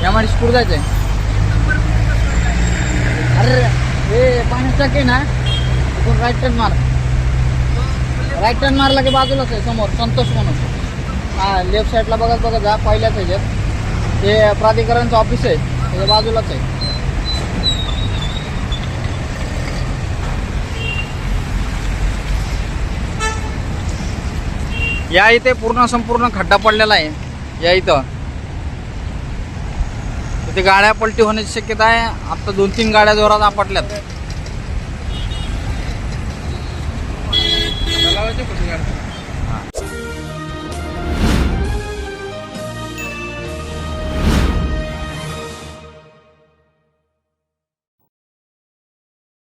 कुठं जायचंय. अरे हे पाण्याचा की ना. तिथून राईट टर्न मार. राईट टर्न मारला की बाजूलाच आहे समोर. संतोष म्हणून. हा लेफ्ट साईडला बघत बघत जा पहिल्याच ह्याच्यात. ते प्राधिकरणचं ऑफिस आहे त्याच्या बाजूलाच आहे. या इथे पूर्ण संपूर्ण खड्डा पडलेला आहे. या इथं. इथे गाड्या पलटी होण्याची शक्यता आहे. आता दोन तीन गाड्या जोरात आपटल्यात. लावायचे